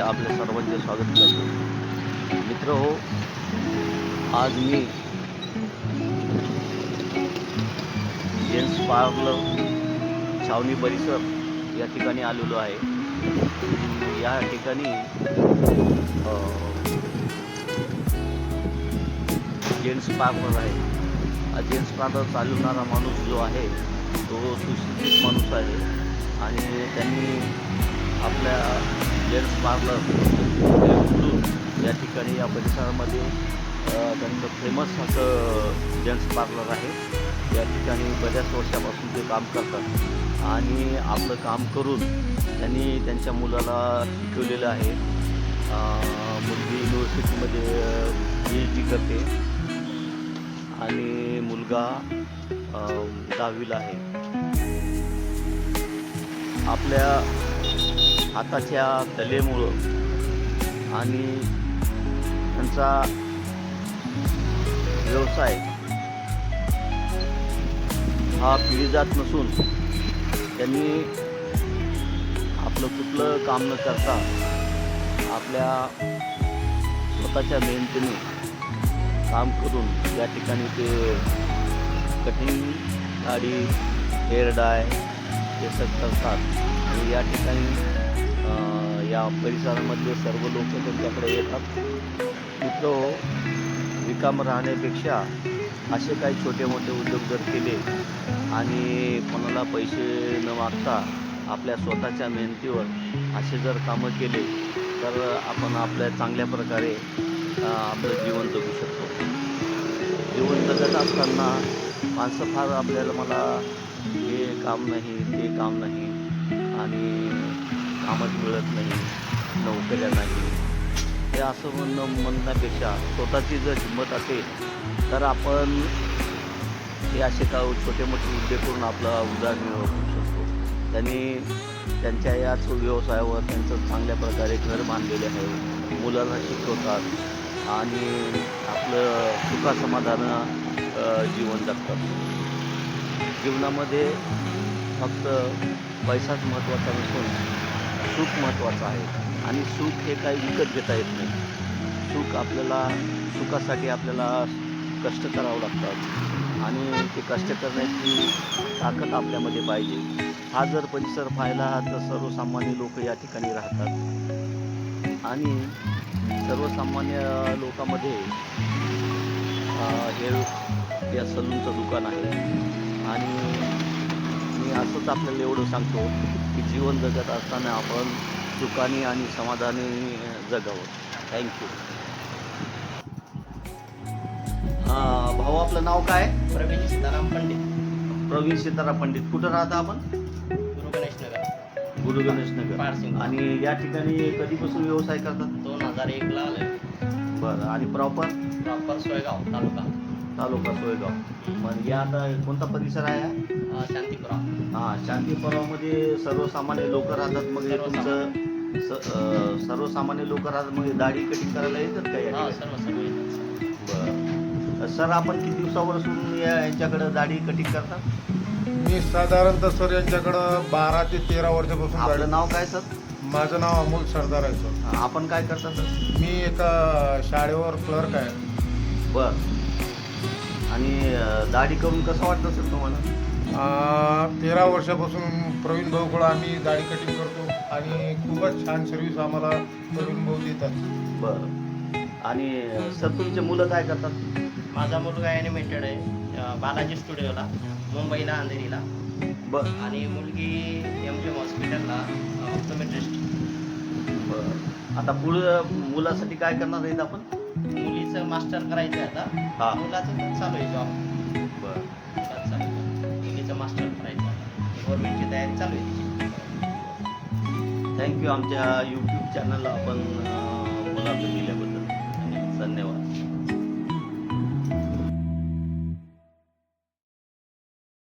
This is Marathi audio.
आपल्या सर्वांचे स्वागत करतो. मित्र हो आज मी जेन्स पार्लर छावणी परिसर या ठिकाणी आलेलो आहे. या ठिकाणी जेन्ट्स पार्कवर आहे. जेन्ट्स पार्कवर चालवणारा माणूस जो आहे तो सुशिक्षित माणूस आहे. आणि त्यांनी आपल्या जेंट्स पार्लर या ठिकाणी या परिसरामध्ये त्यांचं फेमस असं जेंट्स पार्लर आहे. या ठिकाणी बऱ्याच वर्षापासून ते काम करतात. आणि आपलं काम करून त्यांनी त्यांच्या मुलाला शिकवलेलं आहे. मुलगी युनिव्हर्सिटीमध्ये पी एच डी करते. आणि मुलगा दहावीला आहे. आपल्या हाताच्या कलेमुळं आणि त्यांचा व्यवसाय हा पिढी जात नसून त्यांनी आपलं कुठलं काम न करता आपल्या स्वतःच्या मेहनतीने काम करून या ठिकाणी ते कटिंग गाडी हेअर डाय हे सग करतात. आणि या ठिकाणी या परिसरामधले सर्व लोक त्यांच्याकडे येतात. मित्र रिकाम राहण्यापेक्षा असे काही छोटे मोठे उद्योग जर केले आणि कोणाला पैसे न मागता आपल्या स्वतःच्या मेहनतीवर असे जर कामं केले तर आपण आपल्या चांगल्या प्रकारे आपलं जीवन जगू शकतो. जीवन जगत असताना माणसं फार आपल्याला मला हे काम नाही ते काम नाही. आणि कामच मिळत नाही नोकऱ्या नाही. हे असं म्हणणं म्हणण्यापेक्षा स्वतःची जर हिंमत असेल तर आपण हे असे का छोटे मोठे उद्योग करून आपला उदार करू शकतो. त्यांनी त्यांच्या याच व्यवसायावर त्यांचं चांगल्या प्रकारे घर बांधलेले आहे. मुलांना शिकवतात आणि आपलं सुखासमाधान जीवन जगतात. जीवनामध्ये फक्त पैसाच महत्त्वाचा नसून सुख महत्त्वाचं आहे. आणि सुख हे काही विकत घेता येत नाही. सुख आपल्याला सुखासाठी आपल्याला कष्ट करावं लागतात. आणि ते कष्ट करण्याची ताकद आपल्यामध्ये पाहिजे. हा जर परिसर पाहिला तर सर्वसामान्य लोक या ठिकाणी राहतात. आणि सर्वसामान्य लोकांमध्ये हे या सलूनचं दुकान आहे. मी असंच आपल्याला एवढं सांगतो की जीवन जगत असताना आपण सुखाने आणि समाधानी जगावं. थँक्यू हां भाऊ आपलं नाव काय? प्रवीण सीताराम पंडित. प्रवीण सीताराम पंडित. कुठं राहता आपण? गुरु गणेश नगर. गुरु गणेश नगर. आणि या ठिकाणी कधीपासून व्यवसाय करतात? दोन हजार एकला आले बरं. आणि प्रॉपर? प्रॉपर सोयगाव तालुका. तालुका सोयगाव. मग या आता कोणता परिसर आहे हा? शांतीपुरा हा शांतीपुरामध्ये सर्वसामान्य लोक राहतात. मग हे तुमचं स- अं, सर्वसामान्य लोक राहतात. मग हे दाढी कटिंग करायला येतात का या हा ठिकाणी? सर्व सर्व येतात सर. बरं. सर आपण किती दिवसापासून या यांच्याकडं दाढी कटिंग करतात मी साधारणतः सर यांच्याकडं बारा ते तेरा वर्षापासून आपलं गाडी नाव काय सर? माझं नाव अमोल सरदार आहे सर. आपण काय करता सर? मी एका शाळेवर क्लर्क आहे. बर. आणि दाढी करून कसं वाटतं सर तुम्हाला? अं, तेरा वर्षापासून प्रवीण भाऊकडं आम्ही दाढी कटिंग करतो आणि खूपच छान सर्व्हिस आम्हाला प्रवीण भाऊ देतात. बरं. आणि सर तुमचे मुलं काय करतात? माझा मुलगा ॲनिमेटेड आहे बालाजी स्टुडिओला मुंबईला अंधेरीला. बर. आणि मुलगी एम जी हॉस्पिटलला ऑप्टोमेट्रिस्ट बरं. आता पुढं मुलासाठी काय करणार आहेत आपण? मुलीचं मास्टर करायचं आहे हा. आता मुलाचं चालू आहे जॉब बरं. मुलाचं चालू आहे. मुलीचं मास्टर करायचं आहे गव्हर्नमेंटची तयारी चालू आहे. थँक्यू आमच्या यूट्यूब चॅनलला आपण मुलाखत दिल्याबद्दल. धन्यवाद.